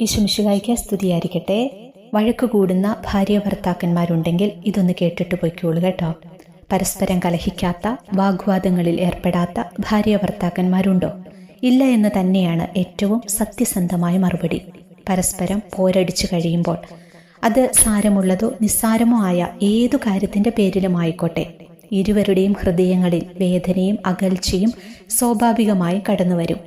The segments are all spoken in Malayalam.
ഈശുമിശുകായിക്ക് സ്തുതിയായിരിക്കട്ടെ. വഴക്ക് കൂടുന്ന ഭാര്യ ഭർത്താക്കന്മാരുണ്ടെങ്കിൽ ഇതൊന്ന് കേട്ടിട്ട് പൊയ്ക്കോളൂ കേട്ടോ. പരസ്പരം കലഹിക്കാത്ത വാഗ്വാദങ്ങളിൽ ഏർപ്പെടാത്ത ഭാര്യ ഭർത്താക്കന്മാരുണ്ടോ? ഇല്ല എന്ന് തന്നെയാണ് ഏറ്റവും സത്യസന്ധമായ മറുപടി. പരസ്പരം പോരടിച്ചു കഴിയുമ്പോൾ അത് സാരമുള്ളതോ നിസ്സാരമോ ആയ ഏതു കാര്യത്തിന്റെ പേരിലുമായിക്കോട്ടെ. ഇരുവരുടെയും ഹൃദയങ്ങളിൽ വേദനയും അകൽച്ചയും സ്വാഭാവികമായി കടന്നുവരും.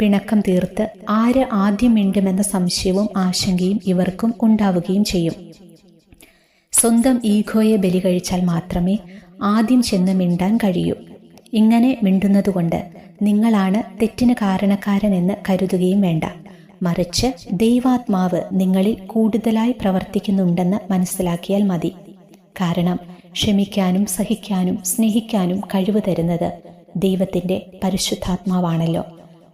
പിണക്കം തീർത്ത് ആര് ആദ്യം മിണ്ടുമെന്ന സംശയവും ആശങ്കയും ഇവർക്കും ഉണ്ടാവുകയും ചെയ്യും. സ്വന്തം ഈഗോയെ ബലി കഴിച്ചാൽ മാത്രമേ ആദ്യം ചെന്ന് മിണ്ടാൻ കഴിയൂ. ഇങ്ങനെ മിണ്ടുന്നതുകൊണ്ട് നിങ്ങളാണ് തെറ്റിന് കാരണക്കാരനെന്ന് കരുതുകയും വേണ്ട. മറിച്ച് ദൈവാത്മാവ് നിങ്ങളിൽ കൂടുതലായി പ്രവർത്തിക്കുന്നുണ്ടെന്ന് മനസ്സിലാക്കിയാൽ മതി. കാരണം ക്ഷമിക്കാനും സഹിക്കാനും സ്നേഹിക്കാനും കഴിവ് തരുന്നത് ദൈവത്തിന്റെ പരിശുദ്ധാത്മാവാണല്ലോ.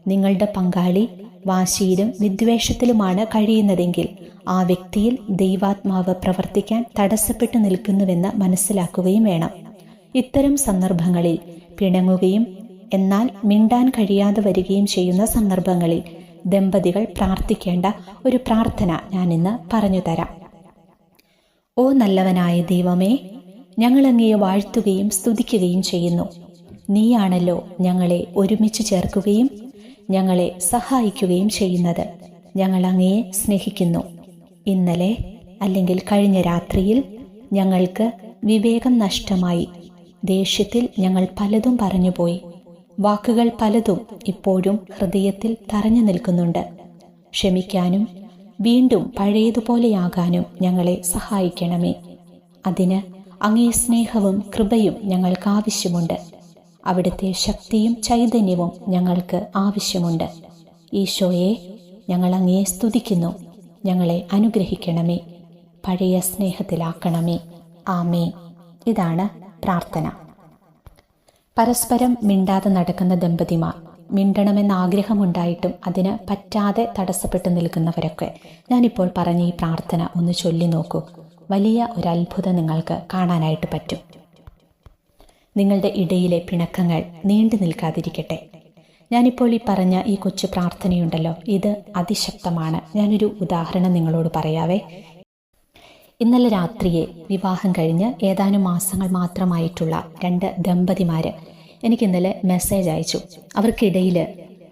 നിങ്ങളുടെ പങ്കാളി വാശിയിലും വിദ്വേഷത്തിലുമാണ് കഴിയുന്നതെങ്കിൽ ആ വ്യക്തിയിൽ ദൈവാത്മാവ് പ്രവർത്തിക്കാൻ തടസ്സപ്പെട്ടു നിൽക്കുന്നുവെന്ന് മനസ്സിലാക്കുകയും വേണം. ഇത്തരം സന്ദർഭങ്ങളിൽ പിണങ്ങുകയും എന്നാൽ മിണ്ടാൻ കഴിയാതെ വരികയും ചെയ്യുന്ന സന്ദർഭങ്ങളിൽ ദമ്പതികൾ പ്രാർത്ഥിക്കേണ്ട ഒരു പ്രാർത്ഥന ഞാൻ ഇന്ന് പറഞ്ഞു തരാം. ഓ നല്ലവനായ ദൈവമേ ഞങ്ങൾ അങ്ങയെ വാഴ്ത്തുകയും സ്തുതിക്കുകയും ചെയ്യുന്നു. നീയാണല്ലോ ഞങ്ങളെ ഒരുമിച്ച് ചേർക്കുകയും ഞങ്ങളെ സഹായിക്കുകയും ചെയ്യുന്നത്. ഞങ്ങൾ അങ്ങയെ സ്നേഹിക്കുന്നു. ഇന്നലെ അല്ലെങ്കിൽ കഴിഞ്ഞ രാത്രിയിൽ ഞങ്ങൾക്ക് വിവേകം നഷ്ടമായി. ദേഷ്യത്തിൽ ഞങ്ങൾ പലതും പറഞ്ഞുപോയി. വാക്കുകൾ പലതും ഇപ്പോഴും ഹൃദയത്തിൽ തറഞ്ഞു നിൽക്കുന്നുണ്ട്. ക്ഷമിക്കാനും വീണ്ടും പഴയതുപോലെയാകാനും ഞങ്ങളെ സഹായിക്കണമേ. അതിന് അങ്ങേ സ്നേഹവും കൃപയും ഞങ്ങൾക്ക് ആവശ്യമുണ്ട്. അവിടുത്തെ ശക്തിയും ചൈതന്യവും ഞങ്ങൾക്ക് ആവശ്യമുണ്ട്. ഈശോയെ ഞങ്ങൾ അങ്ങയെ സ്തുതിക്കുന്നു. ഞങ്ങളെ അനുഗ്രഹിക്കണമേ. പഴയ സ്നേഹത്തിലാക്കണമേ. ആമേ ഇതാണ് പ്രാർത്ഥന. പരസ്പരം മിണ്ടാതെ നടക്കുന്ന ദമ്പതിമാർ മിണ്ടണമെന്ന ആഗ്രഹമുണ്ടായിട്ടും അതിന് പറ്റാതെ തടസ്സപ്പെട്ടു നിൽക്കുന്നവരൊക്കെ ഞാനിപ്പോൾ പറഞ്ഞ ഈ പ്രാർത്ഥന ഒന്ന് ചൊല്ലി നോക്കൂ വലിയ ഒരു അത്ഭുതം നിങ്ങൾക്ക് കാണാനായിട്ട് പറ്റും. നിങ്ങളുടെ ഇടയിലെ പിണക്കങ്ങൾ നീണ്ടു നിൽക്കാതിരിക്കട്ടെ. ഞാനിപ്പോൾ ഈ പറഞ്ഞ ഈ കൊച്ചു പ്രാർത്ഥനയുണ്ടല്ലോ ഇത് അതിശക്തമാണ്. ഞാനൊരു ഉദാഹരണം നിങ്ങളോട് പറയാവേ. ഇന്നലെ രാത്രിയെ വിവാഹം കഴിഞ്ഞ് ഏതാനും മാസങ്ങൾ മാത്രമായിട്ടുള്ള രണ്ട് ദമ്പതിമാര് എനിക്ക് ഇന്നലെ മെസ്സേജ് അയച്ചു. അവർക്കിടയിൽ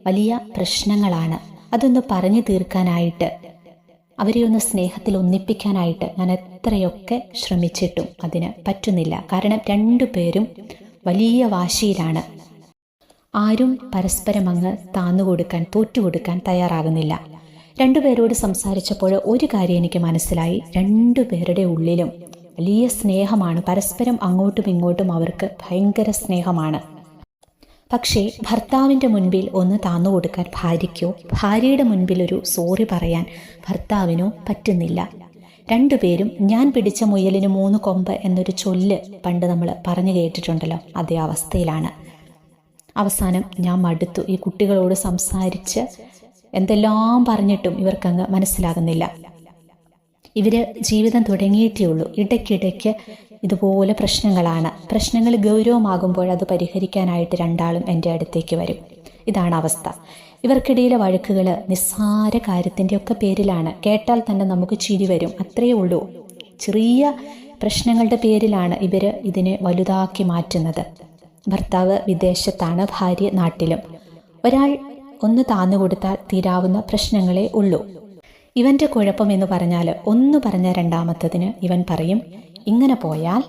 വലിയ പ്രശ്നങ്ങളാണ്. അതൊന്ന് പറഞ്ഞു തീർക്കാനായിട്ട് അവരെ ഒന്ന് സ്നേഹത്തിൽ ഒന്നിപ്പിക്കാനായിട്ട് ഞാൻ എത്രയൊക്കെ ശ്രമിച്ചിട്ടും അതിന് പറ്റുന്നില്ല. കാരണം രണ്ടു പേരും വലിയ വാശിയിലാണ്. ആരും പരസ്പരം അങ്ങ് താന്നുകൊടുക്കാൻ തോറ്റുകൊടുക്കാൻ തയ്യാറാകുന്നില്ല. രണ്ടുപേരോട് സംസാരിച്ചപ്പോൾ ഒരു കാര്യം എനിക്ക് മനസ്സിലായി. രണ്ടുപേരുടെ ഉള്ളിലും വലിയ സ്നേഹമാണ്. പരസ്പരം അങ്ങോട്ടും ഇങ്ങോട്ടും അവർക്ക് ഭയങ്കര സ്നേഹമാണ്. പക്ഷേ ഭർത്താവിന്റെ മുൻപിൽ ഒന്ന് താന്നു കൊടുക്കാൻ ഭാര്യയ്ക്കോ ഭാര്യയുടെ മുൻപിൽ ഒരു സോറി പറയാൻ ഭർത്താവിനോ പറ്റുന്നില്ല. രണ്ടുപേരും ഞാൻ പിടിച്ച മുയലിന് മൂന്ന് കൊമ്പ് എന്നൊരു ചൊല്ല് പണ്ട് നമ്മൾ പറഞ്ഞു കേട്ടിട്ടുണ്ടല്ലോ അതേ അവസ്ഥയിലാണ്. അവസാനം ഞാൻ മടുത്തു. ഈ കുട്ടികളോട് സംസാരിച്ച് എന്തെല്ലാം പറഞ്ഞിട്ടും ഇവർക്കങ്ങ് മനസ്സിലാകുന്നില്ല. ഇവർ ജീവിതം തുടങ്ങിയിട്ടേ ഉള്ളൂ. ഇടയ്ക്കിടയ്ക്ക് ഇതുപോലെ പ്രശ്നങ്ങളാണ്. പ്രശ്നങ്ങൾ ഗൗരവമാകുമ്പോൾ അത് പരിഹരിക്കാനായിട്ട് രണ്ടാളും എന്റെ അടുത്തേക്ക് വരും. ഇതാണ് അവസ്ഥ. ഇവർക്കിടയിലെ വഴക്കുകൾ നിസ്സാര കാര്യത്തിന്റെയൊക്കെ പേരിലാണ്. കേട്ടാൽ തന്നെ നമുക്ക് ചിരി വരും. അത്രയേ ഉള്ളൂ. ചെറിയ പ്രശ്നങ്ങളുടെ പേരിലാണ് ഇവർ ഇതിനെ വലുതാക്കി മാറ്റുന്നത്. ഭർത്താവ് വിദേശത്താണ് ഭാര്യ നാട്ടിലും. ഒരാൾ ഒന്ന് താന്നു കൊടുത്താൽ തീരാവുന്ന പ്രശ്നങ്ങളെ ഉള്ളൂ. ഇവന്റെ കുഴപ്പം എന്ന് പറഞ്ഞാൽ ഒന്ന് പറഞ്ഞ രണ്ടാമത്തതിന് ഇവൻ പറയും ഇങ്ങനെ പോയാൽ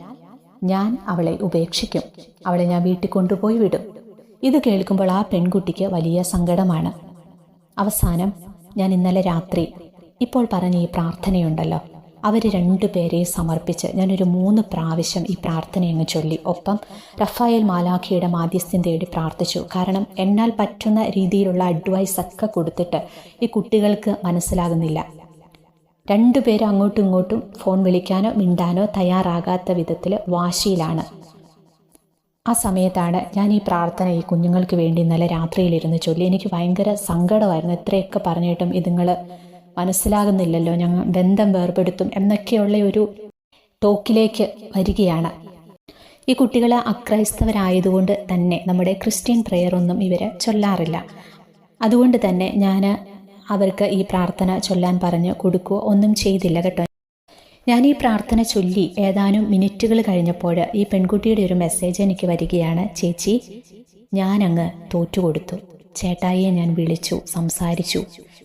ഞാൻ അവളെ ഉപേക്ഷിക്കും. അവളെ ഞാൻ വീട്ടിൽ കൊണ്ടുപോയി വിടും. ഇത് കേൾക്കുമ്പോൾ ആ പെൺകുട്ടിക്ക് വലിയ സങ്കടമാണ്. അവസാനം ഞാൻ ഇന്നലെ രാത്രി ഇപ്പോൾ പറഞ്ഞ ഈ പ്രാർത്ഥനയുണ്ടല്ലോ അവർ രണ്ടുപേരെ സമർപ്പിച്ച് ഞാനൊരു മൂന്ന് പ്രാവശ്യം ഈ പ്രാർത്ഥനയങ്ങ് ചൊല്ലി. ഒപ്പം റഫായേൽ മാലാഖിയുടെ മാധ്യസ്ഥ്യം തേടി പ്രാർത്ഥിച്ചു. കാരണം എന്നാൽ പറ്റുന്ന രീതിയിലുള്ള അഡ്വൈസ് ഒക്കെ കൊടുത്തിട്ട് ഈ കുട്ടികൾക്ക് മനസ്സിലാകുന്നില്ല. രണ്ടുപേരും അങ്ങോട്ടും ഇങ്ങോട്ടും ഫോൺ വിളിക്കാനോ മിണ്ടാനോ തയ്യാറാകാത്ത വിധത്തിൽ വാശിയിലാണ്. ആ സമയത്താണ് ഞാൻ ഈ പ്രാർത്ഥന ഈ കുഞ്ഞുങ്ങൾക്ക് വേണ്ടി ഇന്നലെ രാത്രിയിലിരുന്ന് ചൊല്ലി. എനിക്ക് ഭയങ്കര സങ്കടമായിരുന്നു. എത്രയൊക്കെ പറഞ്ഞിട്ടും ഇതുങ്ങൾ മനസ്സിലാകുന്നില്ലല്ലോ. ഞങ്ങൾ ബന്ധം വേർപെടുത്തും എന്നൊക്കെയുള്ള ഒരു ടോക്കിലേക്ക് വരികയാണ്. ഈ കുട്ടികൾ അക്രൈസ്തവരായതുകൊണ്ട് തന്നെ നമ്മുടെ ക്രിസ്ത്യൻ പ്രെയർ ഒന്നും ഇവർ ചൊല്ലാറില്ല. അതുകൊണ്ട് തന്നെ ഞാൻ അവർക്ക് ഈ പ്രാർത്ഥന ചൊല്ലാൻ പറഞ്ഞ് കൊടുക്കുകയോ ഒന്നും ചെയ്തില്ല കേട്ടോ. ഞാൻ ഈ പ്രാർത്ഥന ചൊല്ലി ഏതാനും മിനിറ്റുകൾ കഴിഞ്ഞപ്പോൾ ഈ പെൺകുട്ടിയുടെ ഒരു മെസ്സേജ് എനിക്ക് വരികയാണ്. ചേച്ചി ഞാനങ്ങ് തോറ്റുകൊടുത്തു. ചേട്ടായിയെ ഞാൻ വിളിച്ചു സംസാരിച്ചു.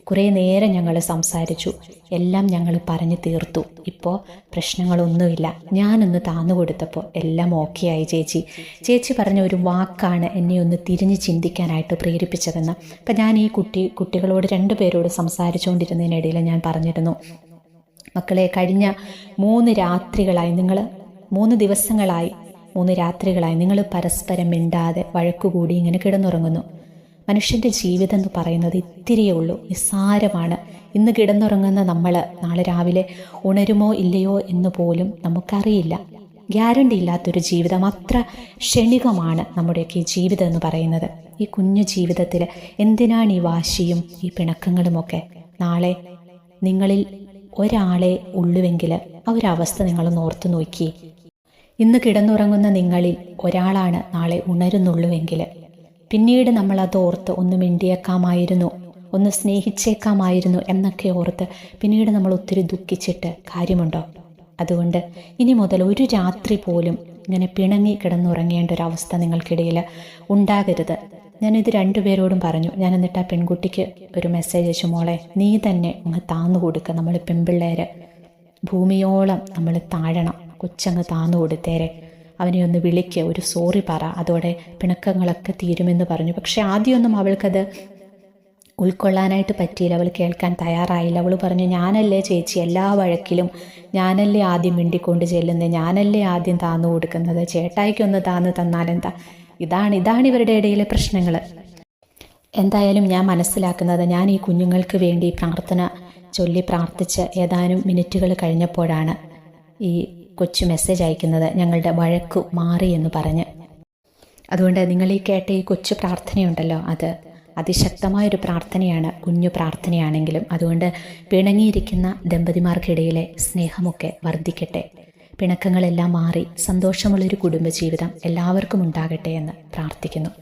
കുറേ നേരം ഞങ്ങൾ സംസാരിച്ചു. എല്ലാം ഞങ്ങൾ പറഞ്ഞു തീർത്തു. ഇപ്പോൾ പ്രശ്നങ്ങളൊന്നുമില്ല. ഞാനൊന്ന് താന്നു കൊടുത്തപ്പോൾ എല്ലാം ഓക്കെ ആയി ചേച്ചി. ചേച്ചി പറഞ്ഞ ഒരു വാക്കാണ് എന്നെ ഒന്ന് തിരിഞ്ഞ് ചിന്തിക്കാനായിട്ട് പ്രേരിപ്പിച്ചതെന്ന്. അപ്പം ഞാൻ ഈ കുട്ടി കുട്ടികളോട് രണ്ടു പേരോട് സംസാരിച്ചുകൊണ്ടിരുന്നതിനിടയിൽ ഞാൻ പറഞ്ഞിരുന്നു. മക്കളെ കഴിഞ്ഞ മൂന്ന് രാത്രികളായി നിങ്ങൾ മൂന്ന് ദിവസങ്ങളായി മൂന്ന് രാത്രികളായി നിങ്ങൾ പരസ്പരം മിണ്ടാതെ വഴക്കുകൂടി ഇങ്ങനെ കിടന്നുറങ്ങുന്നു. മനുഷ്യന്റെ ജീവിതം എന്ന് പറയുന്നത് ഇത്തിരിയേ ഉള്ളൂ. നിസ്സാരമാണ്. ഇന്ന് കിടന്നുറങ്ങുന്ന നമ്മൾ നാളെ രാവിലെ ഉണരുമോ ഇല്ലയോ എന്ന് പോലും നമുക്കറിയില്ല. ഗ്യാരണ്ടി ഇല്ലാത്തൊരു ജീവിതം അത്ര ക്ഷണികമാണ് നമ്മുടെയൊക്കെ ഈ ജീവിതം എന്ന് പറയുന്നത്. ഈ കുഞ്ഞു ജീവിതത്തിൽ എന്തിനാണ് ഈ വാശിയും ഈ പിണക്കങ്ങളുമൊക്കെ? നാളെ നിങ്ങളിൽ ഒരാളെ ഉള്ളുവെങ്കിൽ ആ ഒരു അവസ്ഥ നിങ്ങൾ ഓർത്തു നോക്കി ഇന്ന് കിടന്നുറങ്ങുന്ന നിങ്ങളിൽ ഒരാളാണ് നാളെ ഉണരുന്നുള്ളുവെങ്കിൽ പിന്നീട് നമ്മൾ അത് ഓർത്ത് ഒന്ന് മിണ്ടിയേക്കാമായിരുന്നു ഒന്ന് സ്നേഹിച്ചേക്കാമായിരുന്നു എന്നൊക്കെ ഓർത്ത് പിന്നീട് നമ്മൾ ഒത്തിരി ദുഃഖിച്ചിട്ട് കാര്യമുണ്ടോ? അതുകൊണ്ട് ഇനി മുതൽ ഒരു രാത്രി പോലും ഇങ്ങനെ പിണങ്ങി കിടന്നുറങ്ങേണ്ട ഒരു അവസ്ഥ നിങ്ങൾക്കിടയിൽ ഉണ്ടാകരുത്. ഞാനിത് രണ്ടുപേരോടും പറഞ്ഞു. ഞാൻ എന്നിട്ട് ആ പെൺകുട്ടിക്ക് ഒരു മെസ്സേജ് അയച്ചു മോളെ നീ തന്നെ അങ്ങ് താന്നു കൊടുക്കുക നമ്മൾ പെൺപിള്ളേർ ഭൂമിയോളം നമ്മൾ താഴണം. കൊച്ചങ്ങ് താന്നു കൊടുത്തേരെ. അവനെ ഒന്ന് വിളിക്കുക ഒരു സോറി പറ അതോടെ പിണക്കങ്ങളൊക്കെ തീരുമെന്ന് പറഞ്ഞു. പക്ഷെ ആദ്യമൊന്നും അവൾക്കത് ഉൾക്കൊള്ളാനായിട്ട് പറ്റിയില്ല. അവൾ കേൾക്കാൻ തയ്യാറായില്ല. അവൾ പറഞ്ഞു ഞാനല്ലേ ചേച്ചി എല്ലാ വഴക്കിലും ഞാനല്ലേ ആദ്യം മിണ്ടിക്കൊണ്ട് ചെല്ലുന്നത് ഞാനല്ലേ ആദ്യം താന്നു കൊടുക്കുന്നത്? ചേട്ടായിക്കൊന്ന് താന്ന് തന്നാലെന്താ? ഇതാണ് ഇതാണ് ഇവരുടെ ഇടയിലെ പ്രശ്നങ്ങൾ എന്തായാലും ഞാൻ മനസ്സിലാക്കുന്നത് ഞാൻ ഈ കുഞ്ഞുങ്ങൾക്ക് വേണ്ടി പ്രാർത്ഥന ചൊല്ലി പ്രാർത്ഥിച്ച് ഏതാനും മിനിറ്റുകൾ കഴിഞ്ഞപ്പോഴാണ് ഈ കൊച്ചു മെസ്സേജ് അയക്കുന്നത് ഞങ്ങളുടെ വഴക്കു മാറി എന്ന് പറഞ്ഞ്. അതുകൊണ്ട് നിങ്ങൾ ഈ കേട്ട ഈ കൊച്ചു പ്രാർത്ഥനയുണ്ടല്ലോ അത് അതിശക്തമായൊരു പ്രാർത്ഥനയാണ് കുഞ്ഞു പ്രാർത്ഥനയാണെങ്കിലും അതുകൊണ്ട് പിണങ്ങിയിരിക്കുന്ന ദമ്പതിമാർക്കിടയിലെ സ്നേഹമൊക്കെ വർദ്ധിക്കട്ടെ. പിണക്കങ്ങളെല്ലാം മാറി സന്തോഷമുള്ളൊരു കുടുംബജീവിതം എല്ലാവർക്കും ഉണ്ടാകട്ടെ എന്ന് പ്രാർത്ഥിക്കുന്നു.